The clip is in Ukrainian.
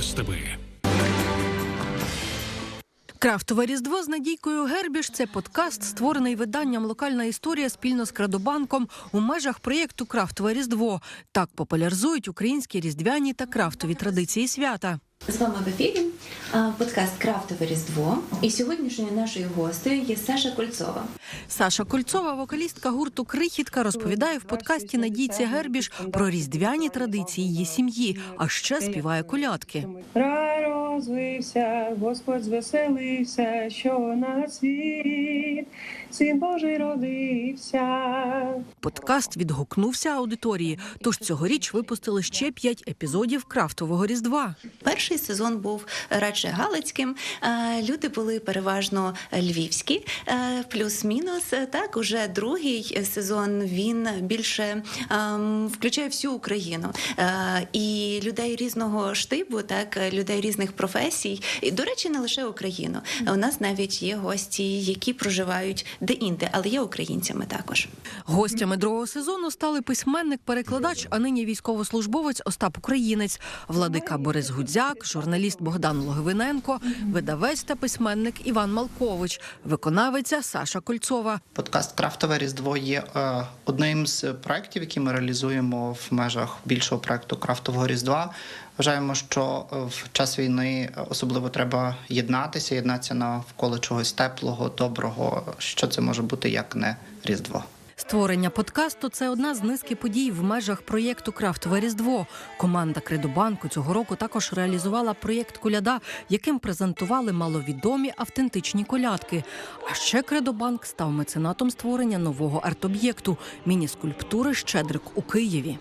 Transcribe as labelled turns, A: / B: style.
A: СТБ.
B: Крафтове різдво з Надійкою Гербіш це подкаст, створений виданням Локальна історія спільно з Крадобанком у межах проєкту Крафтове Різдво. Так популяризують українські різдвяні та крафтові традиції свята.
C: З вами в ефірі подкаст Крафтове Різдво. І сьогоднішньою нашою гостею є Саша Кольцова.
B: Саша Кольцова, вокалістка гурту Крихітка, розповідає в подкасті Надійці Гербіш про різдвяні традиції її сім'ї, а ще співає колядки.
D: Рай розвився, Господь звеселився, що на світ, син Божий родився.
B: Подкаст відгукнувся аудиторії. Тож цьогоріч випустили ще п'ять епізодів крафтового різдва.
C: Перший сезон був радше галицьким. е, Люди були переважно львівські, е, плюс-мінус. Так, уже другий сезон він більше ем, включає всю Україну Е, і людей різного штибу, так людей різних професій. І до речі, не лише Україну. У нас навіть є гості, які проживають де-інде, але є українцями також.
B: Гостями другого сезону стали письменник-перекладач, а нині військовослужбовець Остап Українець, владика Борис Гудзяк, журналіст Богдан Логвиненко, видавець та письменник Іван Малкович, виконавиця Саша Кольцова.
E: Подкаст Крафтове Різдво є е, одним з проєктів, які ми реалізуємо в межах більшого проєкту Крафтового Різдва. Вважаємо, що е, в час війни особливо треба єднатися, єднатися навколо чогось теплого, доброго. Що це може бути як не Різдво?
B: Створення подкасту це одна з низки подій в межах проєкту Крафтове Різдво. Команда Кридобанку цього року також реалізувала проєкт Коляда, яким презентували маловідомі автентичні колядки. А ще Кридобанк став меценатом створення нового арт-об'єкту міні-скульптури Щедрик у Києві.